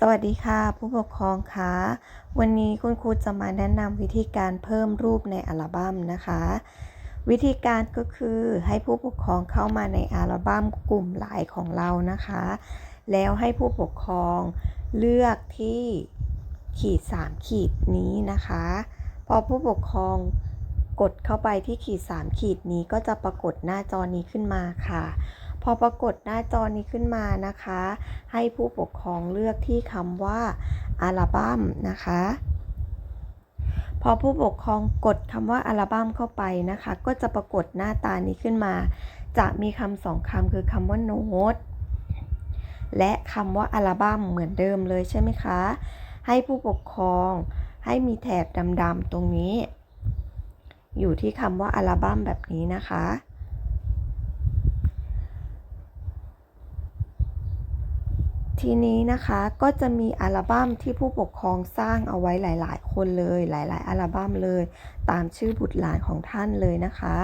สวัสดีค่ะ ผู้ปกครองคะวันนี้คุณครูจะมาแนะนำวิธีการเพิ่มรูปในอัลบั้มนะคะ วิธีการก็คือให้ผู้ปกครองเข้ามาในอัลบั้มกลุ่มไลน์ของเรานะคะ แล้วให้ผู้ปกครองเลือกที่ขีด 3 ขีดนี้นะคะ พอผู้ปกครองกดเข้าไปที่ขีด 3 ขีดนี้ก็จะปรากฏหน้าจอนี้ขึ้นมาค่ะ พอปรากฏหน้าจอนี้ขึ้นมานะคะ ให้ผู้ปกครองเลือกที่คำว่าอัลบั้มนะคะ พอผู้ปกครองกดคำว่าอัลบั้มเข้าไปนะคะ ก็จะปรากฏหน้าตานี้ขึ้นมา จะมีคำสองคำคือคำว่าโน้ตและคำว่าอัลบั้มเหมือนเดิมเลยใช่ไหมคะ ให้ผู้ปกครองให้มีแถบดำๆตรงนี้ อยู่ที่คำว่าอัลบั้มแบบนี้นะคะ ทีนี้นะคะก็จะมีอัลบั้มที่ผู้ปกครองสร้างเอาไว้หลาย ๆ คนเลย หลาย ๆ อัลบั้มเลย ตามชื่อบุตรหลานของท่านเลยนะคะ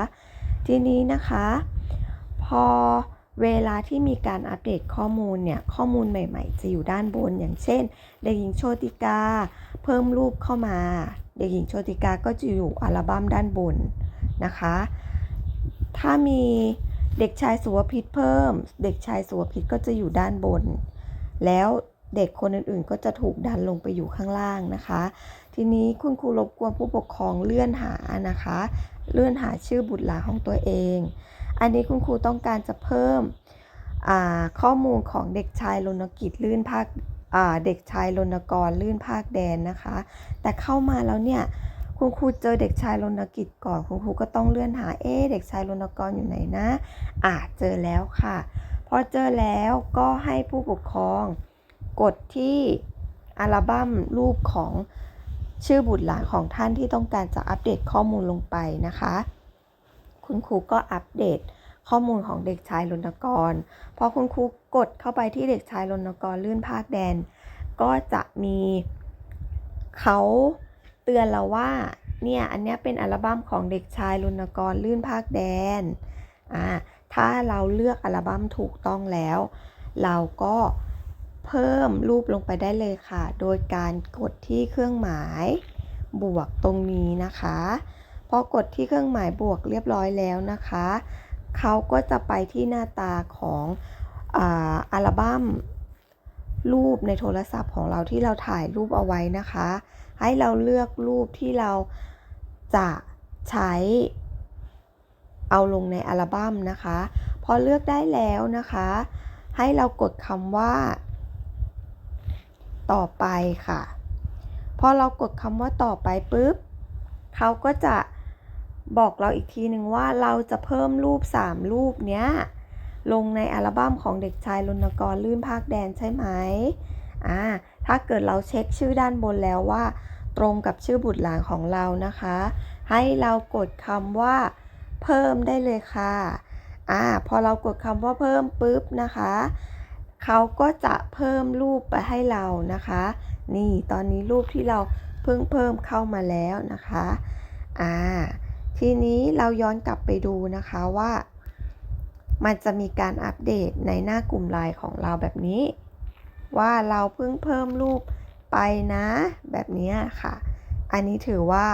ทีนี้นะคะ พอเวลาที่มีการอัปเดตข้อมูลเนี่ย ข้อมูลใหม่ ๆ จะอยู่ด้านบนอย่างเช่น เด็กหญิงโชติกา เพิ่มรูปเข้ามา เด็กหญิงโชติกาก็จะอยู่อัลบั้มด้านบนนะคะ ถ้ามีเด็กชายสุวพิษเพิ่ม เด็กชายสุวพิษก็จะอยู่ด้านบน แล้วเด็กคนอื่นๆ ก็จะถูกดันลงไปอยู่ข้างล่างนะคะ ทีนี้คุณครูรบกวนผู้ปกครองเลื่อนหานะคะ เลื่อนหาชื่อบุตรหลานของตัวเอง อันนี้คุณครูต้องการจะเพิ่มข้อมูลของเด็กชายรณกิจลื่นภาคเด็กชายรณกรลื่นภาคแดนนะคะ แต่เข้ามาแล้วเนี่ยคุณครูเจอเด็กชายรณกิจก่อนคุณครูก็ต้องเลื่อนหาเอ๊เด็กชายรณกรอยู่ไหนนะอ่าเจอแล้วค่ะ อเจอแล้วก็ให้ผู้ปกครอง กดที่อัลบั้มรูปของชื่อบุตรหลานของท่านที่ต้องการจะอัปเดตข้อมูลลงไปนะคะ คุณครูก็อัปเดตข้อมูลของเด็กชายรณกร พอคุณครูกดเข้าไปที่เด็กชายรณกรลื่นภาคแดน ก็จะมีเขาเตือนเราว่าเนี่ยอันนี้เป็นอัลบั้มของเด็กชายรณกรลื่นภาคแดนอ่า ถ้าเราเลือกอัลบั้มถูกต้องแล้ว เราก็เพิ่มรูปลงไปได้เลยค่ะ โดยการกดที่เครื่องหมายบวกตรงนี้นะคะ พอกดที่เครื่องหมายบวกเรียบร้อยแล้วนะคะ เขาก็จะไปที่หน้าตาของอัลบั้มรูปในโทรศัพท์ของเราที่เราถ่ายรูปเอาไว้นะคะ ให้เราเลือกรูปที่เราจะใช้ เอาลงในอัลบั้มนะคะ พอเลือกได้แล้วนะคะ ให้เรากดคำว่า ต่อไปค่ะ พอเรากดคำว่าต่อไปปุ๊บเขาก็จะบอกเราอีกทีหนึ่งว่าเราจะเพิ่มรูป 3 รูปเนี้ย ลงในอัลบั้มของเด็กชายรณกรลื่นภาคแดนใช่ไหมอ่าถ้าเกิดเราเช็คชื่อด้านบนแล้วว่า ตรงกับชื่อบุตรหลานของเรานะคะ ให้เรากดคำว่า เพิ่มได้เลยค่ะอ่าพอเรากดคำว่าเพิ่มปุ๊บนะคะเขาก็จะเพิ่มรูปไปให้เรานะคะ นี่ตอนนี้รูปที่เราเพิ่งเพิ่มเข้ามาแล้วนะคะอ่าทีนี้เราย้อนกลับไปดูนะคะว่า มันจะมีการอัปเดตในหน้ากลุ่มไลน์ของเราแบบนี้ ว่าเราเพิ่งเพิ่มรูปไปนะ แบบนี้ค่ะ อันนี้ถือว่า